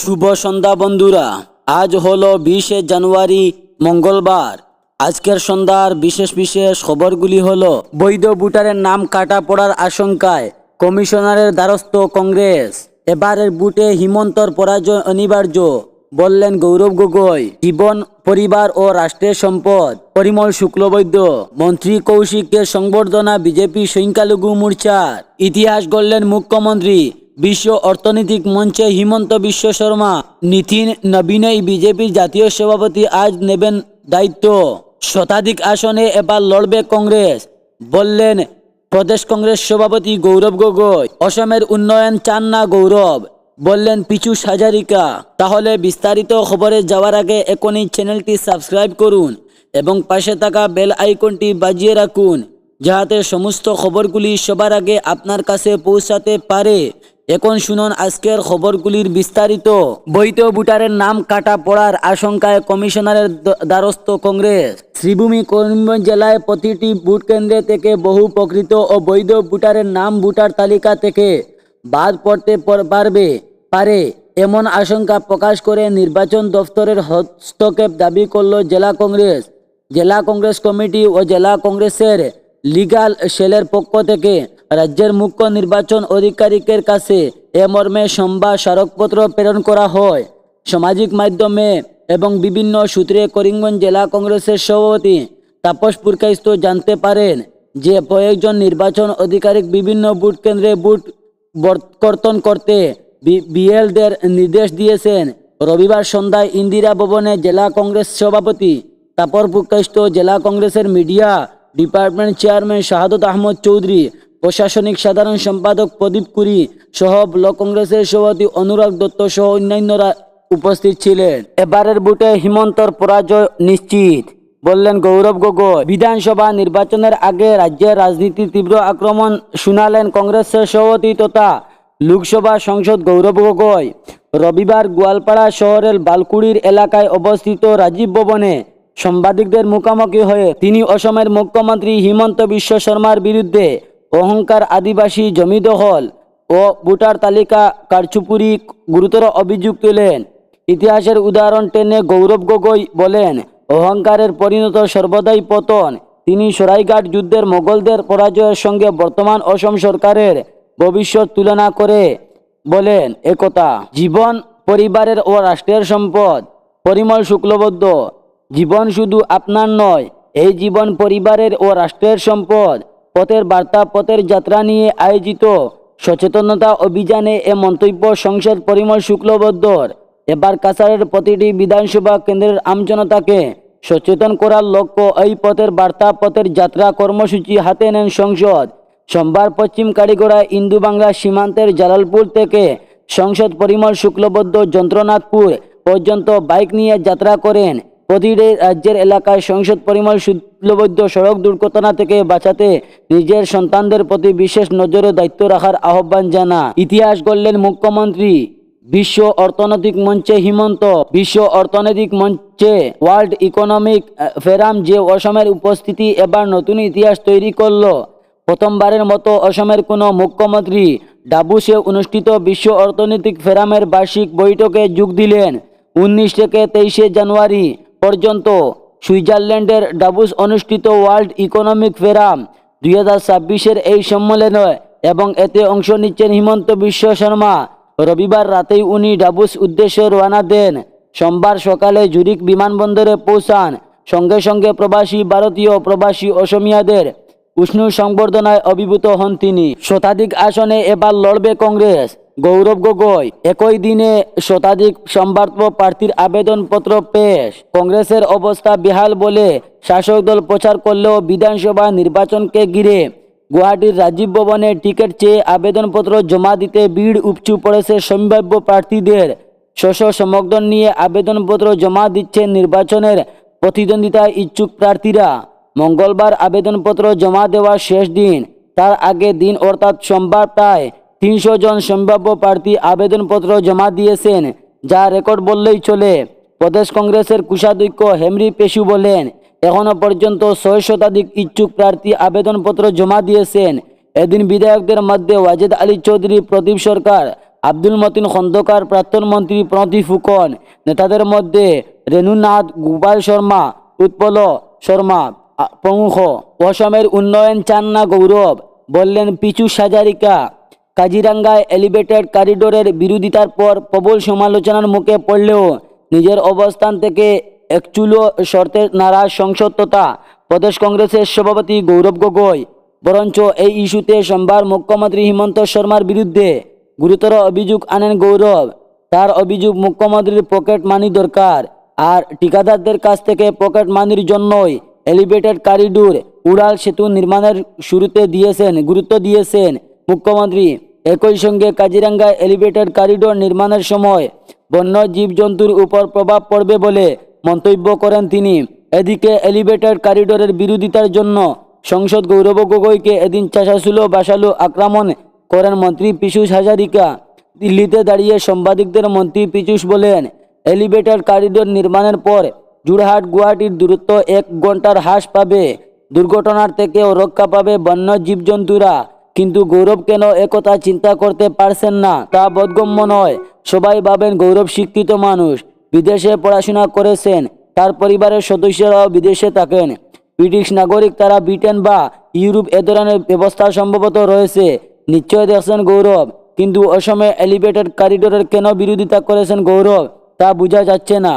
শুভ সন্ধ্যা বন্ধুরা। আজ হলো বিশে জানুয়ারি, মঙ্গলবার। আজকের সন্ধ্যার বিশেষ বিশেষ খবরগুলি হলো, বৈধ ভোটারের নাম কাটা পড়ার আশঙ্কায় কমিশনারের দ্বারস্থ কংগ্রেস। এবারের বুটে হিমন্তর পরাজয় অনিবার্য, বললেন গৌরব গগৈ। জীবন, পরিবার ও রাষ্ট্রের সম্পদ, পরিমল শুক্লবৈদ্য। মন্ত্রী কৌশিকের সংবর্ধনা বিজেপি সংখ্যালঘু মোর্চার। ইতিহাস গড়লেন মুখ্যমন্ত্রী বিশ্ব অর্থনৈতিক মঞ্চে হিমন্ত বিশ্ব শর্মা, নীতিন নবীনেই বিজেপির জাতীয় সভাপতি আজ নেবেন দায়িত্ব। শতাধিক আসনে এবার লড়বে কংগ্রেস, বললেন প্রদেশ কংগ্রেস সভাপতি গৌরব গগৈ। অসমের উন্নয়ন চান না গৌরব, বললেন পিছু সাজারিকা তাহলে বিস্তারিত খবরে যাওয়ার আগে এখনই চ্যানেলটি সাবস্ক্রাইব করুন এবং পাশে থাকা বেল আইকনটি বাজিয়ে রাখুন, যাহাতে সমস্ত খবরগুলি সবার আগে আপনার কাছে পৌঁছাতে পারে। এখন শুনুন আজকের খবরগুলির বিস্তারিত। বৈধ ভোটারের নাম কাটা পড়ার আশঙ্কায় কমিশনারের দ্বারস্থ কংগ্রেস। শ্রীভূমি, করিমগঞ্জ জেলায় প্রতিটি ভোট কেন্দ্রে থেকে বহু প্রকৃত ও বৈধ ভোটারের নাম ভোটার তালিকা থেকে বাদ পড়তে পারবে, পারে, এমন আশঙ্কা প্রকাশ করে নির্বাচন দফতরের হস্তক্ষেপ দাবি করল জেলা কংগ্রেস। জেলা কংগ্রেস কমিটি ও জেলা কংগ্রেসের লিগাল সেলের পক্ষ থেকে রাজ্যের মুখ্য নির্বাচন আধিকারিকের কাছে এ মর্মে সোমবার স্মারকপত্র প্রেরণ করা হয়। সামাজিক মাধ্যমে এবং বিভিন্ন সূত্রে করিমগঞ্জ জেলা কংগ্রেসের সভাপতি তাপস পুরকাইস্ত জানতে পারেন যে কয়েকজন নির্বাচন আধিকারিক বিভিন্ন বুথ কেন্দ্রে বুথ বর্তন করতে বিএলদের নির্দেশ দিয়েছেন। রবিবার সন্ধ্যায় ইন্দিরা ভবনে জেলা কংগ্রেস সভাপতি তাপর পুকাইষ্ট জেলা কংগ্রেসের media department chairman Shahadat Ahmad Chowdhury প্রশাসনিক সাধারণ সম্পাদক প্রদীপ কুরি সহ ব্লক কংগ্রেসের সভাপতি অনুরাগ দত্ত সহ অন্যান্যরা উপস্থিত ছিলেন। এবারের বুটে হিমন্তর পরাজয় নিশ্চিত, বললেন গৌরব গগৈ। বিধানসভা নির্বাচনের আগে রাজ্যের রাজনীতির তীব্র আক্রমণ শুনালেন কংগ্রেসের সভাপতি তথা লোকসভা সংসদ গৌরব গগৈ। রবিবার গোয়ালপাড়া শহরের বালকুড়ির এলাকায় অবস্থিত রাজীব ভবনে সাংবাদিকদের মুখোমুখি হয়ে তিনি অসমের মুখ্যমন্ত্রী হিমন্ত বিশ্ব শর্মার বিরুদ্ধে অহংকার আদিবাসী জমি দখল ও ভোটার তালিকা কারচুপুরি গুরুতর অভিযোগ তোলেন। ইতিহাসের উদাহরণ টেনে গৌরব গগৈ বলেন, অহংকারের পরিণত সর্বদাই পতন। তিনি সরাইঘাট যুদ্ধের মোগলদের পরাজয়ের সঙ্গে বর্তমান অসম সরকারের ভবিষ্যৎ তুলনা করে বলেন একতা জীবন, পরিবারের ও রাষ্ট্রের সম্পদ, পরিমল শুক্লবদ্ধ জীবন শুধু আপনার নয়, এই জীবন পরিবারের ও রাষ্ট্রের সম্পদ। পথের বার্তা, পথের যাত্রা নিয়ে আয়োজিত সচেতনতা অভিযানে এ মন্তব্য সংসদ পরিমল শুক্লবদ্ধর এবার কাছাড়ের প্রতিটি বিধানসভা কেন্দ্রের আমজনতাকে সচেতন করার লক্ষ্য এই পথের বার্তা, পথের যাত্রা কর্মসূচি হাতে নেন সংসদ। সোমবার পশ্চিম কারিগড়া ইন্দু বাংলা সীমান্তের জালালপুর থেকে সংসদ পরিমল শুক্লবদ্ধ যন্ত্রনাথপুর পর্যন্ত বাইক নিয়ে যাত্রা করেন। প্রতিটি রাজ্যের এলাকায় সংসদ পরিমল শুক্লবদ্ধ সড়ক দুর্ঘটনা থেকে বাঁচাতে নিজের সন্তানদের প্রতি বিশেষ নজরে দায়িত্ব রাখার আহ্বান জানা ইতিহাস গড়লেন মুখ্যমন্ত্রী বিশ্ব অর্থনৈতিক মঞ্চে হিমন্ত। বিশ্ব অর্থনৈতিক মঞ্চে ওয়ার্ল্ড ইকোনমিক ফেরাম যে অসমের উপস্থিতি এবার নতুন ইতিহাস তৈরি করল। প্রথমবারের মতো অসমের কোনো মুখ্যমন্ত্রী ডাবুসে অনুষ্ঠিত বিশ্ব অর্থনৈতিক ফেরামের বার্ষিক বৈঠকে যোগ দিলেন। উনিশ থেকে তেইশে জানুয়ারি পর্যন্ত সুইজারল্যান্ডের ডাবুস অনুষ্ঠিত ওয়ার্ল্ড ইকোনমিক ফেরাম দুই হাজার ছাব্বিশের এই সম্মেলনে এবং এতে অংশ নিচ্ছেন হিমন্ত বিশ্ব শর্মা। রবিবার রাতেই উনি ডাবুস উদ্দেশ্যে রওনা দেন। সোমবার সকালে জুরিক বিমানবন্দরে পৌঁছান। সঙ্গে সঙ্গে প্রবাসী ভারতীয় প্রবাসী অসমিয়াদের উষ্ণ সংবর্ধনায় অভিভূত হন তিনি। শতাধিক আসনে এবার লড়বে কংগ্রেস। গৌরব গগৈ, একই দিনে শতাধিক সম্ভাব্য প্রার্থীর আবেদনপত্র পেশ। কংগ্রেসের অবস্থা বেহাল বলে শাসক দল প্রচার করলেও বিধানসভা নির্বাচনকে ঘিরে গুয়াহাটির রাজীব ভবনে টিকিট চেয়ে আবেদনপত্র জমা দিতে ভিড় উপচু পড়েছে সম্ভাব্য প্রার্থীদের। শস্য সমগ্দন নিয়ে আবেদনপত্র জমা দিচ্ছেন নির্বাচনের প্রতিদ্বন্দ্বিতায় ইচ্ছুক প্রার্থীরা। মঙ্গলবার আবেদনপত্র জমা দেওয়ার শেষ দিন। তার আগে দিন অর্থাৎ সোমবার প্রায় তিনশো জন সম্ভাব্য প্রার্থী আবেদনপত্র জমা দিয়েছেন, যা রেকর্ড বললেই চলে। প্রদেশ কংগ্রেসের কুষাধ্যক্ষ হেমরি পেশু বলেন এখনও পর্যন্ত ছয় শতাধিক ইচ্ছুক প্রার্থী আবেদনপত্র জমা দিয়েছেন। এদিন বিধায়কদের মধ্যে ওয়াজেদ আলী চৌধুরী, প্রদীপ সরকার, আব্দুল মতিন খন্দকার, প্রাক্তন মন্ত্রী প্রণতি ফুকন, নেতাদের মধ্যে রেণুনাথ গোপাল শর্মা, উৎপল শর্মা প্রমুখ। অসমের উন্নয়ন চান না গৌরব, বললেন পিচু সাজারিকা। কাজিরাঙ্গায় এলিভেটেড করিডোরের বিরোধিতার পর প্রবল সমালোচনার মুখে পড়লেও নিজের অবস্থান থেকে একচুলো শর্তে নারাজ সংসদ তথা প্রদেশ কংগ্রেসের সভাপতি গৌরব গগৈ। বরঞ্চ এই ইস্যুতে সোমবার মুখ্যমন্ত্রী হিমন্ত শর্মার বিরুদ্ধে গুরুতর অভিযোগ আনেন গৌরব। তার অভিযোগ মুখ্যমন্ত্রীর পকেট মানি দরকার। আর ঠিকাদারদের কাছ থেকে পকেট মানির জন্যই এলিভেটেড করিডোর উড়াল সেতু নির্মাণের শুরুতে দিয়েছেন, গুরুত্ব দিয়েছেন মুখ্যমন্ত্রী। একই সঙ্গে কাজিরাঙ্গায় এলিভেটেড করিডোর নির্মাণের সময় বন্য জীবজন্তুর উপর প্রভাব পড়বে বলে মন্তব্য করেন তিনি। এদিকে এলিভেটেড করিডোরের বিরোধিতার জন্য সংসদ গৌরব গগৈকে এদিন চাষাশুলো বাসালু আক্রমণ করেন মন্ত্রী পীযূষ হাজারিকা। দিল্লিতে দাঁড়িয়ে সাংবাদিকদের মন্ত্রী পীযূষ বলেন, এলিভেটেড করিডোর নির্মাণের পর জুড়হাট গুয়াহাটির দূরত্ব এক ঘণ্টার হ্রাস পাবে। দুর্ঘটনার থেকেও রক্ষা পাবে বন্য জীবজন্তুরা। কিন্তু গৌরব কেন একথা চিন্তা করতে পারছেন না? তা বোধগম্য নয়। সবাই ভাবেন গৌরব শিক্ষিত মানুষ। বিদেশে পড়াশোনা করেছেন। তার পরিবারের সদস্যরাও বিদেশে থাকেন। ব্রিটিশ নাগরিক তারা ব্রিটেন বা ইউরোপ এ ধরনের ব্যবস্থা সম্ভবত রয়েছে। নিশ্চয় দেখছেন গৌরব। কিন্তু অসমে এলিভেটেড করিডোরের কেন বিরোধিতা করেছেন গৌরব? তা বোঝা যাচ্ছে না।